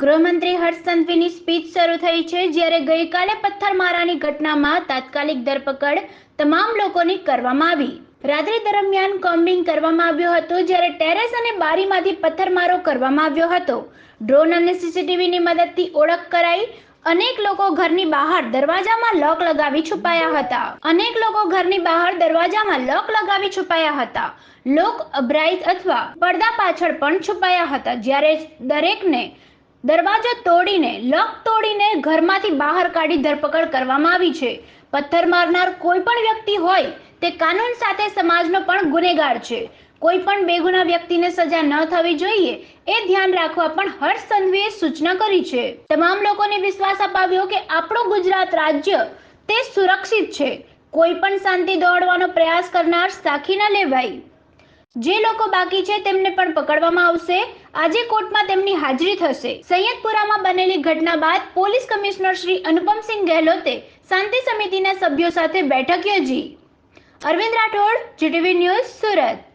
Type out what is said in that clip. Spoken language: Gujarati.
ગૃહમંત્રી હર્ષ સંઘવીની સ્પીચ શરૂ થઈ છે, જ્યારે ગઈકાલે પથ્થરમારાની ઘટનામાં તાત્કાલિક ધરપકડ તમામ લોકોની કરવામાં આવી. રાત્રિ દરમિયાન કોમ્બિંગ કરવામાં આવ્યું હતું, જ્યારે ટેરેસ અને બારીમાંથી પથ્થરમારો કરવામાં આવ્યો હતો. ડ્રોન અને સીસીટીવીની મદદથી ઓળખ કરાઈ. અનેક લોકો ઘરની બહાર દરવાજામાં લોક લગાવી છુપાયા હતા. અનેક લોકો ઘરની બહાર દરવાજામાં લોક લગાવી છુપાયા હતા. લોક અભ્રાઈત અથવા પડદા પાછળ પણ છુપાયા હતા, જ્યારે દરેકને દરવાજો તોડીને, લોક તોડીને ઘરમાંથી બહાર કાઢી ધરપકડ કરવામાં આવી છે. પથ્થર મારનાર કોઈ પણ વ્યક્તિ હોય, તે કાનૂન સાથે સમાજનો પણ ગુનેગાર છે. કોઈ પણ બેગુના વ્યક્તિને સજા ન થવી જોઈએ, એ ધ્યાન રાખવા પણ હર્ષ સંઘવીએ સૂચના કરી છે. તમામ લોકોને વિશ્વાસ અપાવ્યો કે આપણું ગુજરાત રાજ્ય તે સુરક્ષિત છે. કોઈ પણ શાંતિ દોડવાનો પ્રયાસ કરનાર સાખી ન લેવાય. જે લોકો બાકી છે તેમને પણ પકડવામાં આવશે. આજે કોર્ટમાં તેમની હાજરી થશે. સૈયદપુરામાં બનેલી ઘટના બાદ પોલીસ કમિશનર શ્રી અનુપમસિંહ ગહેલોતે શાંતિ સમિતિના સભ્યો સાથે બેઠક યોજી. Arvind Rathod, GTV news Surat.